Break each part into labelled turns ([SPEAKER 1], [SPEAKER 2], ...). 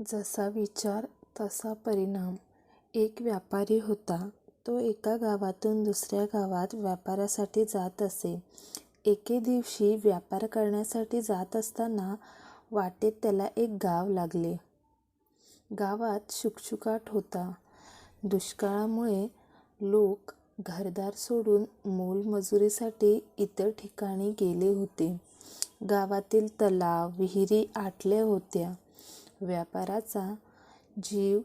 [SPEAKER 1] जसा विचार तसा परिणाम. एक व्यापारी होता. तो एका गावातून दुसऱ्या गावात व्यापारासाठी जात असे. एके दिवशी व्यापार करण्यासाठी जात असताना वाटेत त्याला एक गाव लागले. गावात शुकशुकाट होता. दुष्काळामुळे लोक घरदार सोडून मोलमजुरीसाठी इतर ठिकाणी गेले होते. गावातील तलाव विहिरी आटल्या होत्या. व्यापाराचा जीव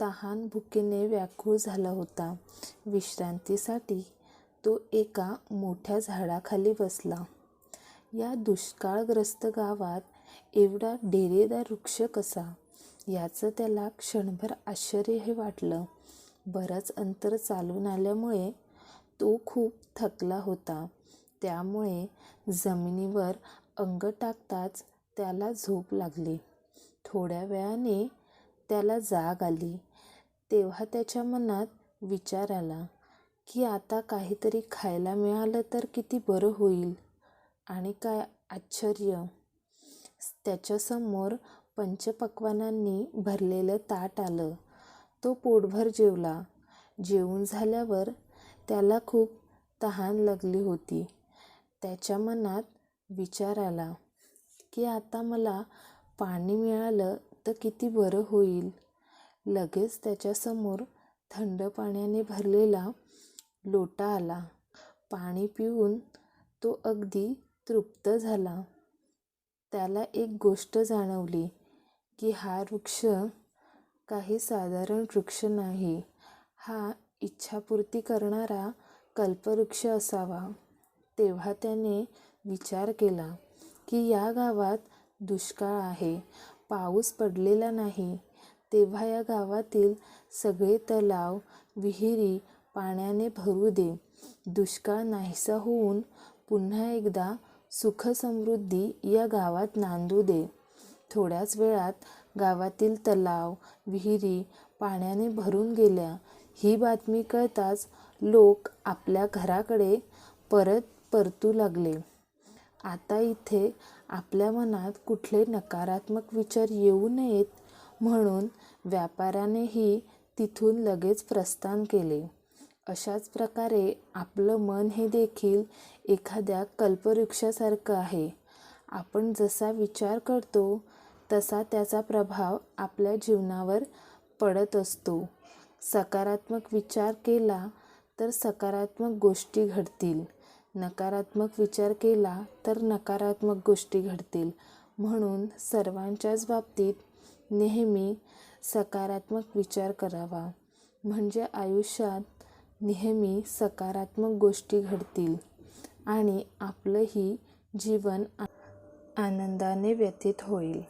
[SPEAKER 1] तहान-भुकेने व्याकुळ झाला होता. विश्रांतीसाठी तो एका मोठ्या झाडाखाली बसला. या दुष्काळग्रस्त गावात एवढा डेरेदार वृक्ष कसा, याचं त्याला क्षणभर आश्चर्यही वाटलं. बरंच अंतर चालून आल्यामुळे तो खूप थकला होता. त्यामुळे जमिनीवर अंग टाकताच त्याला झोप लागली. थोड्या वेळाने त्याला जाग आली. तेव्हा त्याच्या मनात विचार आला की आता काहीतरी खायला मिळालं तर किती बरं होईल. आणि काय आश्चर्य! त्याच्यासमोर पंचपक्वानांनी भरलेलं ताट आलं. तो पोटभर जेवला. जेवून झाल्यावर त्याला खूप तहान लागली होती. त्याच्या मनात विचार आला की आता मला पाणी मिळालं तर किती बरं होईल. लगेच त्याच्यासमोर थंड पाण्याने भरलेला लोटा आला. पाणी पिऊन तो अगदी तृप्त झाला. त्याला एक गोष्ट जाणवली की हा वृक्ष काही साधारण वृक्ष नाही. हा इच्छापूर्ती करणारा कल्पवृक्ष असावा. तेव्हा त्याने विचार केला की या गावात दुष्काळ आहे. पाऊस पडलेला नाही. तेव्हा या गावातील सगळे तलाव, विहिरी पाण्याने भरू दे. दुष्काळ नाहीसा होऊन पुन्हा एकदा सुखसमृद्धी या गावात नांदू दे. थोड्याच वेळात गावातील तलाव, विहिरी पाण्याने भरून गेल्या ही बातमी कळताच लोक आपल्या घराकडे परत परतू लागले. आता इथे आपल्या मनात कुठले नकारात्मक विचार येऊ नयेत म्हणून व्यापाऱ्यानेही तिथून लगेच प्रस्थान केले. अशाच प्रकारे आपलं मन हे देखील एखाद्या कल्पवृक्षासारखं आहे. आपण जसा विचार करतो तसा त्याचा प्रभाव आपल्या जीवनावर पडत असतो. सकारात्मक विचार केला तर सकारात्मक गोष्टी घडतील. नकारात्मक विचार केला तर नकारात्मक गोष्टी घडतील. म्हणून सर्वांच्याच बाबतीत नेहमी सकारात्मक विचार करावा. म्हणजे आयुष्यात नेहमी सकारात्मक गोष्टी घडतील आणि आपलंही जीवन आनंदाने व्यतीत होईल.